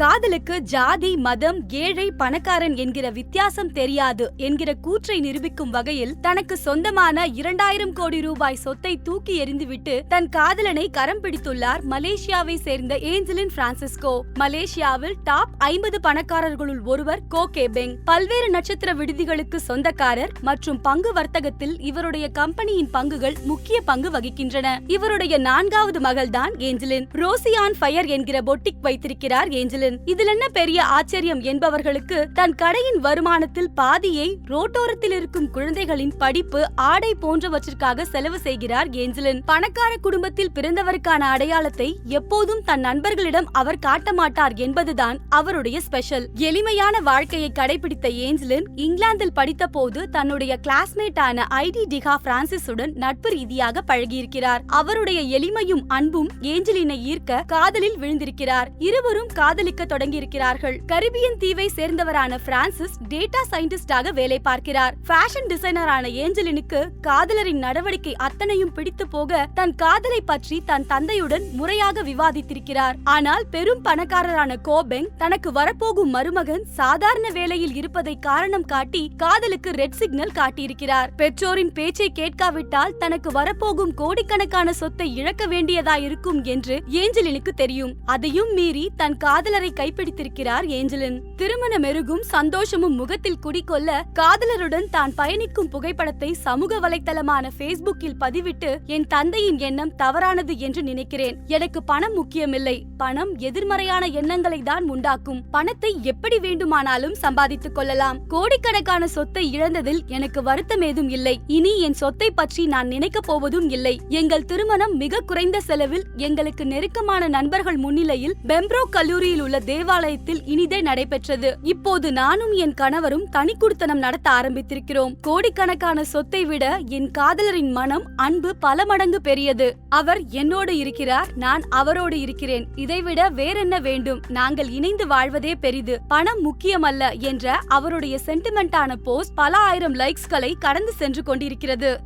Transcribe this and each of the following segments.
காதலுக்கு ஜாதி மதம் ஏழை பணக்காரன் என்கிற வித்தியாசம் தெரியாது என்கிற கூற்றை நிரூபிக்கும் வகையில் தனக்கு சொந்தமான இரண்டாயிரம் கோடி ரூபாய் சொத்தை தூக்கி எறிந்துவிட்டு தன் காதலனை கரம் பிடித்துள்ளார் மலேசியாவை சேர்ந்த ஏஞ்சலின் பிரான்சிஸ்கோ. மலேசியாவில் டாப் ஐம்பது பணக்காரர்களுள் ஒருவர் கோ கேபெங். பல்வேறு நட்சத்திர விடுதிகளுக்கு சொந்தக்காரர் மற்றும் பங்கு வர்த்தகத்தில் இவருடைய கம்பெனியின் பங்குகள் முக்கிய பங்கு வகிக்கின்றன. இவருடைய நான்காவது மகள்தான் ஏஞ்சலின். ரோசியான் ஃபயர் என்கிற பொட்டிக் வைத்திருக்கிறார் ஏஞ்சலின். இதில் என்ன பெரிய ஆச்சரியம் என்பவர்களுக்கு தன் கடையின் வருமானத்தில் பாதியை ரோட்டோரத்தில் இருக்கும் குழந்தைகளின் படிப்பு ஆடை போன்றவற்றிற்காக செலவு செய்கிறார் ஏஞ்சலின். பணக்கார குடும்பத்தில் பிறந்தவருக்கான அடையாளத்தை எப்போதும் தன் நண்பர்களிடம் அவர் காட்ட மாட்டார் என்பதுதான் அவருடைய ஸ்பெஷல். எளிமையான வாழ்க்கையை கடைபிடித்த ஏஞ்சலின் இங்கிலாந்தில் படித்த போது தன்னுடைய கிளாஸ்மேட்டான ஐடி டிகா பிரான்சிஸுடன் நட்பு ரீதியாக பழகியிருக்கிறார். அவருடைய எளிமையும் அன்பும் ஏஞ்சலினை ஈர்க்க காதலில் விழுந்திருக்கிறார். இருவரும் காதலிக்க தொடங்கியிருக்கிறார்கள். கரிபியன் தீவை சேர்ந்தவரான பிரான்சிஸ் டேட்டா சயின்டிஸ்டாக வேலை பார்க்கிறார். ஃபேஷன் டிசைனரான ஏஞ்சலினுக்கு காதலரின் நடவடிக்கை அத்தனையும் பிடித்து போக தன் காதலை பற்றி தன் தந்தையுடன் முறையாக விவாதித்திருக்கிறார். ஆனால் பெரும் பணக்காரரான கோபெங் தனக்கு வரப்போகும் மருமகன் சாதாரண வேலையில் இருப்பதை காரணம் காட்டி காதலுக்கு ரெட் சிக்னல் காட்டியிருக்கிறார். பெற்றோரின் பேச்சை கேட்காவிட்டால் தனக்கு வரப்போகும் கோடிக்கணக்கான சொத்தை இழக்க வேண்டியதாயிருக்கும் என்று ஏஞ்சலினுக்கு தெரியும். அதையும் மீறி தன் காதலரை கைப்பிடித்திருக்கிறார் ஏஞ்சலின். திருமண மெருகும் சந்தோஷமும் முகத்தில் குடிக்கொள்ள காதலருடன் தான் பயணிக்கும் புகைப்படத்தை சமூக வலைத்தளமான பேஸ்புக்கில் பதிவிட்டு என் தந்தையின் எண்ணம் தவறானது என்று நினைக்கிறேன். எனக்கு பணம் முக்கியமில்லை. பணம் எதிர்மறையான எண்ணங்களை தான் உண்டாக்கும். பணத்தை எப்படி வேண்டுமானாலும் சம்பாதித்துக் கொள்ளலாம். கோடிக்கணக்கான சொத்தை இழந்ததில் எனக்கு வருத்தம் ஏதும் இல்லை. இனி என் சொத்தை பற்றி நான் நினைக்கப் போவதும் இல்லை. எங்கள் திருமணம் மிக குறைந்த செலவில் எங்களுக்கு நெருக்கமான நண்பர்கள் முன்னிலையில் பெம்ப்ரோ கல்லூரியில் உள்ள தேவாலயத்தில் இனிதே நடைபெற்றது. இப்போது நானும் என் கணவரும் தனி குடித்தனம் நடத்த ஆரம்பித்திருக்கிறோம். கோடிக்கணக்கான சொத்தை விட என் காதலரின் மனம் அன்பு பல மடங்கு பெரியது. அவர் என்னோடு இருக்கிறார் நான் அவரோடு இருக்கிறேன். இதைவிட வேறென்ன வேண்டும்? நாங்கள் இணைந்து வாழ்வதே பெரிது. பணம் முக்கியமல்ல என்ற அவருடைய சென்டிமெண்டான போஸ்ட் பல ஆயிரம் லைக்ஸ்களை கடந்து சென்று கொண்டிருக்கிறது.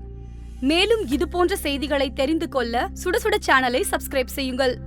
மேலும் இது போன்ற செய்திகளை தெரிந்து கொள்ள சுட சுட சேனலை சப்ஸ்கிரைப் செய்யுங்கள்.